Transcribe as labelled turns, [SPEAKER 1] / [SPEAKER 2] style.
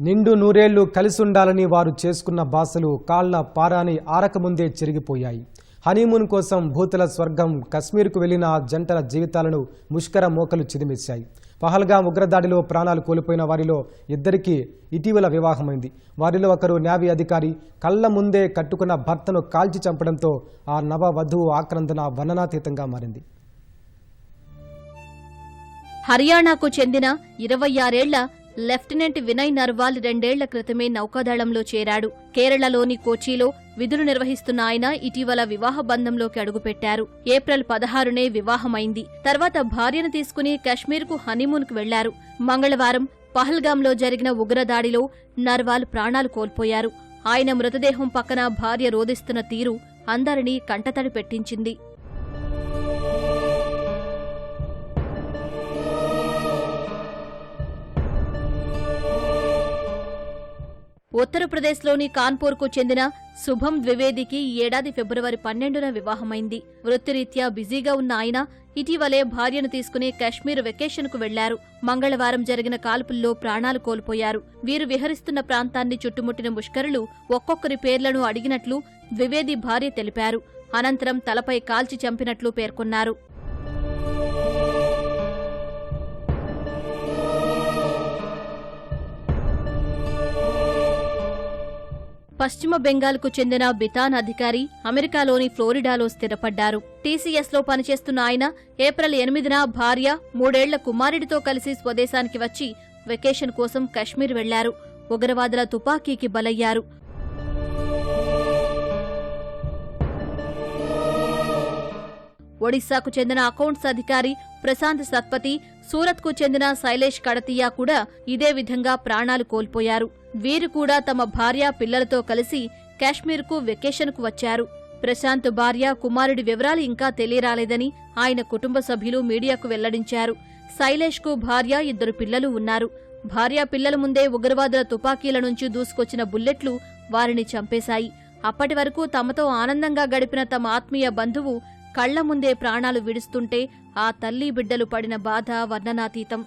[SPEAKER 1] నిండు నూరేళ్ళు కలిసుండాలని వారు చేసుకున్న బాసలు కాళ్ళ పారాని ఆరకముందే చెరిగిపోయాయి. హనీమూన్ కోసం భూతుల స్వర్గం కశ్మీర్కు వెళ్ళిన ఆ జంటల జీవితాలను ముష్కర మోకలు చిదిమేశాయి. పహల్గా ఉగ్రదాడిలో ప్రాణాలు కోల్పోయిన వారిలో ఇద్దరికీ ఇటీవల వివాహమైంది. వారిలో ఒకరు న్యావీ అధికారి. కళ్ళ ముందే కట్టుకున్న భర్తను కాల్చి చంపడంతో ఆ నవ వధువు ఆక్రందన వర్ణనాతీతంగా మారింది.
[SPEAKER 2] హర్యానాకు చెందిన ఇరవై ఆరేళ్ళ లెఫ్టినెంట్ వినయ్ నర్వాల్ రెండేళ్ళ క్రితమే నౌకాదళంలో చేరాడు. కేరళలోని కోచీలో విధులు నిర్వహిస్తున్న ఆయన ఇటీవల వివాహ బంధంలోకి అడుగుపెట్టారు. ఏప్రిల్ పదహారునే వివాహమైంది. తర్వాత భార్యను తీసుకుని కశ్మీర్కు హనీమూన్కు వెళ్ళారు. మంగళవారం పహల్గాంలో జరిగిన ఉగ్రదాడిలో నర్వాల్ ప్రాణాలు కోల్పోయారు. ఆయన మృతదేహం పక్కన భార్య రోదిస్తున్న తీరు అందరినీ కంటతడి పెట్టించింది. ఉత్తరప్రదేశ్లోని కాన్పూర్కు చెందిన శుభం ద్వివేదికి ఈ ఏడాది ఫిబ్రవరి పన్నెండున వివాహమైంది. వృత్తిరీత్యా బిజీగా ఉన్న ఆయన ఇటీవలే భార్యను తీసుకుని కశ్మీర్ వెకేషన్కు వెళ్ళారు. మంగళవారం జరిగిన కాల్పుల్లో ప్రాణాలు కోల్పోయారు. వీరు విహరిస్తున్న ప్రాంతాన్ని చుట్టుముట్టిన ముష్కరులు ఒక్కొక్కరి పేర్లను అడిగినట్లు ద్వివేది భార్య తెలిపారు. అనంతరం తలపై కాల్చి చంపినట్లు పేర్కొన్నారు. పశ్చిమ బెంగాల్కు చెందిన బితాన్ అధికారి అమెరికాలోని ఫ్లోరిడాలో స్థిరపడ్డారు. టీసీఎస్లో పనిచేస్తున్న ఆయన ఏప్రిల్ ఎనిమిదిన భార్య మూడేళ్ళ కుమారుడితో కలిసి స్వదేశానికి వచ్చి వెకేషన్ కోసం కశ్మీర్ వెళ్ళారు. ఉగ్రవాదుల తుపాకీకి బలయ్యారు. ఒడిశాకు చెందిన అకౌంట్స్ అధికారి ప్రశాంత్ సత్పతి సూరత్కు చెందిన శైలేష్ కడతియా కూడా ఇదే విధంగా ప్రాణాలు కోల్పోయారు. వీరు కూడా తమ భార్య పిల్లలతో కలిసి కాశ్మీర్కు వెకేషన్కు వచ్చారు. ప్రశాంత్ భార్య కుమారుడి వివరాలు ఇంకా తెలియరాలేదని ఆయన కుటుంబ సభ్యులు మీడియాకు వెల్లడించారు. శైలేష్కు భార్య ఇద్దరు పిల్లలు ఉన్నారు. భార్య పిల్లల ముందే ఉగ్రవాదుల తుపాకీల నుంచి దూసుకొచ్చిన బుల్లెట్లు వారిని చంపేశాయి. అప్పటి వరకు తమతో ఆనందంగా గడిపిన తమ ఆత్మీయ బంధువు కళ్ళ ముందే ప్రాణాలు విడుస్తుంటే ఆ తల్లి బిడ్డలు పడిన బాధ వర్ణనాతీతం.